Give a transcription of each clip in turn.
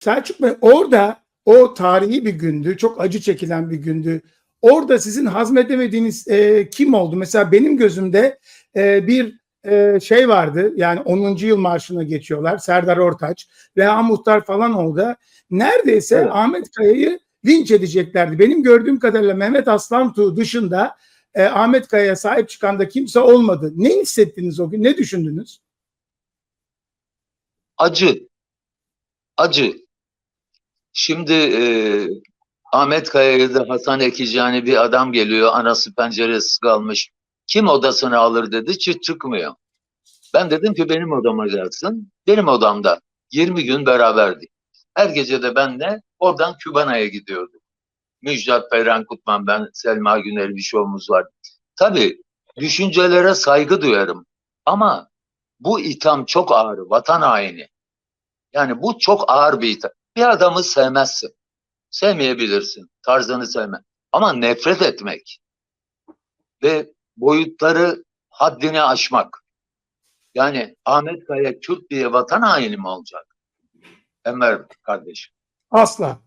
Selçuk Bey orada o tarihi bir gündü. Çok acı çekilen bir gündü. Orada sizin hazmedemediğiniz e, kim oldu? Mesela benim gözümde e, bir e, şey vardı. Yani 10. yıl marşına geçiyorlar. Serdar Ortaç, Reha Muhtar falan oldu. Neredeyse Evet. Ahmet Kaya'yı linç edeceklerdi. Benim gördüğüm kadarıyla Mehmet Aslantuğ dışında e, Ahmet Kaya'ya sahip çıkan da kimse olmadı. Ne hissettiniz o gün? Ne düşündünüz? Acı. Acı. Şimdi e, Ahmet Kaya'ya da Hasan Ekicani bir adam geliyor. Anası penceresi kalmış. Kim odasını alır dedi. Çıt çıkmıyor. Ben dedim ki benim odama gelsin. Benim odamda 20 gün beraberdik. Her gece de benle oradan Kübana'ya gidiyorduk. Müjdat Peyran Kutman, ben Selma Güner bir şovumuz var. Tabii düşüncelere saygı duyarım. Ama bu itham çok ağır. Vatan haini. Yani bu çok ağır bir itham. Bir adamı sevmezsin. Sevmeyebilirsin. Tarzını sevme. Ama nefret etmek ve boyutları haddini aşmak. Yani Ahmet Kaya Kürt diye vatan haini mi olacak? Enver kardeşim. Asla.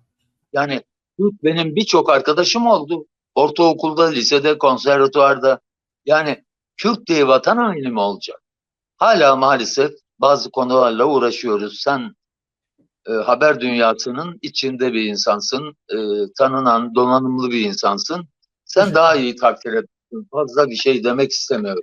Yani Kürt benim birçok arkadaşım oldu. Ortaokulda, lisede, konservatuvarda. Yani Kürt diye vatan haini mi olacak? Hala maalesef bazı konularla uğraşıyoruz. Sen e, haber dünyasının içinde bir insansın. E, tanınan, donanımlı bir insansın. Sen daha iyi takdir edersin. Fazla bir şey demek istemiyorum.